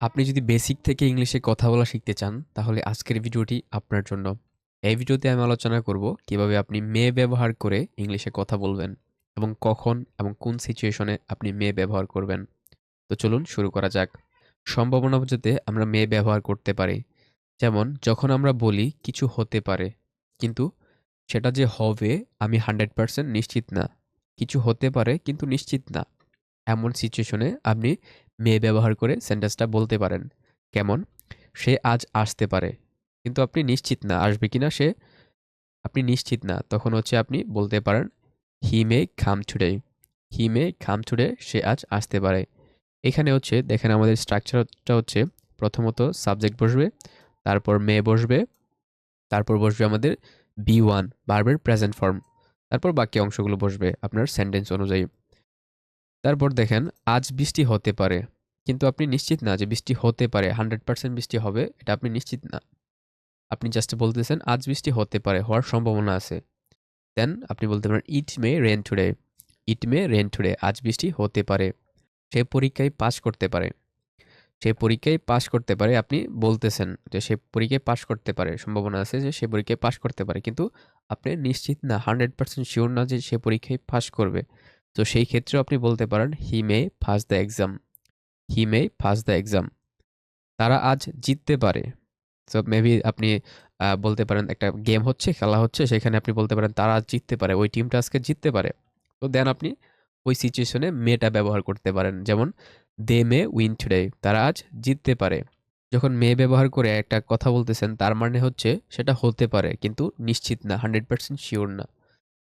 আপনি যদি বেসিক থেকে ইংলিশে কথা বলা শিখতে চান, তাহলে আজকের ভিডিওটি আপনার জন্য। এই ভিডিওতে আমি আলোচনা করব কীভাবে আপনি মে ব্যবহার করে ইংলিশে কথা বলবেন এবং কখন এবং কোন সিচুয়েশনে আপনি মে ব্যবহার করবেন। তো চলুন শুরু করা যাক। সম্ভাবনা বোঝাতে আমরা মে ব্যবহার করতে পারি। যেমন, যখন আমরা বলি কিছু হতে পারে, কিন্তু সেটা যে হবে আমি হান্ড্রেড পারসেন্ট নিশ্চিত না। কিছু হতে পারে, কিন্তু নিশ্চিত না। এমন সিচুয়েশনে আপনি মে ব্যবহার করে সেন্টেন্সটা বলতে পারেন। কেমন? সে আজ আসতে পারে। কিন্তু আপনি নিশ্চিত না, আসবে কি না সে? আপনি নিশ্চিত না, তখন হচ্ছে আপনি বলতে পারেন, হি মে খাম টুডে হি মে খাম টুডে সে আজ আসতে পারে। এখানে হচ্ছে, দেখেন আমাদের স্ট্রাকচারটা হচ্ছে, প্রথমত সাবজেক্ট বসবে, তারপর মে বসবে, তারপর বসবে আমাদের বি ওয়ান বার্বের প্রেজেন্ট ফর্ম তারপর বাকি অংশগুলো বসবে আপনার সেন্টেন্স অনুযায়ী। তারপর দেখেন, আজ বৃষ্টি হতে পারে। কিন্তু আপনি নিশ্চিত না যে বৃষ্টি হতে পারে, হান্ড্রেড পার্সেন্ট বৃষ্টি হবে, এটা আপনি নিশ্চিত না। আপনি জাস্ট বলতেছেন, আজ বৃষ্টি হতে পারে, হওয়ার সম্ভাবনা আছে। দেন আপনি বলতে পারেন, it may rain today. It may rain today, আজ বৃষ্টি হতে পারে। সে পরীক্ষায় পাশ করতে পারে। সে পরীক্ষায় পাশ করতে পারে, আপনি বলতেছেন যে সে পরীক্ষায় পাশ করতে পারে, সম্ভাবনা আছে যে সে পরীক্ষায় পাশ করতে পারে। কিন্তু আপনি নিশ্চিত না, হান্ড্রেড পার্সেন্ট শিওর না যে সে পরীক্ষায় পাশ করবে। তো সেই ক্ষেত্রেও আপনি বলতে পারেন he may pass the exam he may pass the exam তারা আজ জিততে পারে। সো মেবি আপনি বলতে পারেন একটা গেম হচ্ছে, খেলা হচ্ছে, সেখানে আপনি বলতে পারেন তারা আজ জিততে পারে, ওই টিমটা আজকে জিততে পারে। তো দেন আপনি ওই সিচুয়েশনে মেটা ব্যবহার করতে পারেন। যেমন দে মে উইন টুডে তারা আজ জিততে পারে। যখন মে ব্যবহার করে একটা কথা বলতেছেন, তার মানে হচ্ছে সেটা হতে পারে, কিন্তু নিশ্চিত না হান্ড্রেড পার্সেন্ট শিওর না।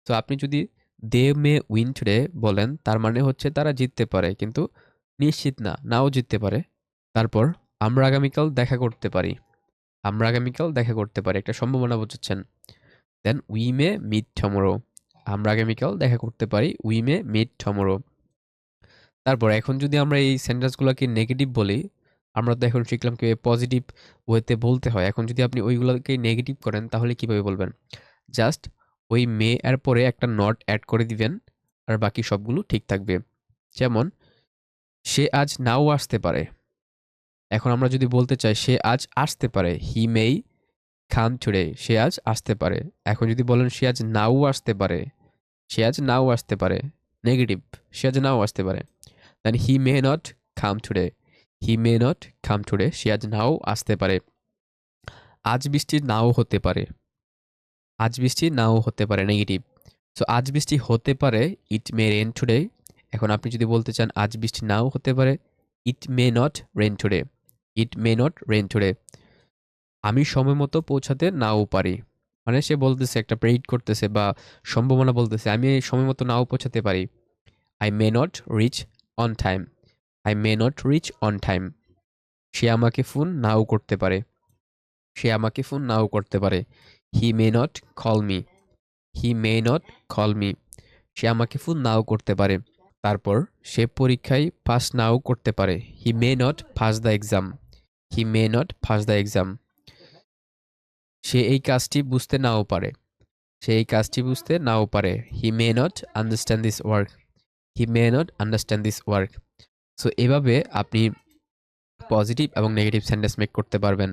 তো আপনি যদি দে মে উইন টুডে বলেন, তার মানে হচ্ছে তারা জিততে পারে, কিন্তু নিশ্চিত না, নাও জিততে পারে। তারপর, আমরা আগামীকাল দেখা করতে পারি। আমরা আগামীকাল দেখা করতে পারি, একটা সম্ভাবনা বোঝাচ্ছেন then we may meet tomorrow. আমরা আগামীকাল দেখা করতে পারি উই মে মিট টমোরো। তারপর, এখন যদি আমরা এই সেন্টেন্সগুলোকে নেগেটিভ বলি, আমরা তো এখন শিখলাম কি পজিটিভ ওয়েতে বলতে হয়। এখন যদি আপনি ওইগুলোকে নেগেটিভ করেন, তাহলে কীভাবে বলবেন? জাস্ট ওই মে এর পরে একটা নট অ্যাড করে দিবেন, আর বাকি সবগুলো ঠিক থাকবে। যেমন, সে আজ নাও আসতে পারে। এখন আমরা যদি বলতে চাই, সে আজ আসতে পারে। হি মেই খাম টুডে সে আজ আসতে পারে। এখন যদি বলেন, সে আজ নাও আসতে পারে। সে আজ নাও আসতে পারে। নেগেটিভ সে আজ নাও আসতে পারে। Then he may not come today he may not come ছুড়ে সে আজ নাও আসতে পারে। আজ বৃষ্টি নাও হতে পারে। আজ বৃষ্টি নাও হতে পারে নেগেটিভ সো আজ বৃষ্টি হতে পারে ইট মে রেন টুডে এখন আপনি যদি বলতে চান, আজ বৃষ্টি নাও হতে পারে it may not rain today it may not rain today আমি সময় মতো পৌঁছাতে নাও পারি। মানে সে বলতেছে, একটা প্রেডিক্ট করতেছে বা সম্ভাবনা বলতেছে, আমি সময় মতো নাও পৌঁছাতে পারি। I may not reach on time I may not reach on time সে আমাকে ফোন নাও করতে পারে। সে আমাকে ফোন নাও করতে পারে। He may not call me he may not call me সে আমাকে ফোন নাও করতে পারে। তারপর সে পরীক্ষায় পাস নাও করতে পারে। He may not pass the exam he may not pass the exam সে এই কাজটি বুঝতে নাও পারে। সে এই কাজটি বুঝতে নাও পারে। He may not understand this work he may not understand this work so এভাবে আপনি পজিটিভ এবং নেগেটিভ সেন্টেন্স মেক করতে পারবেন।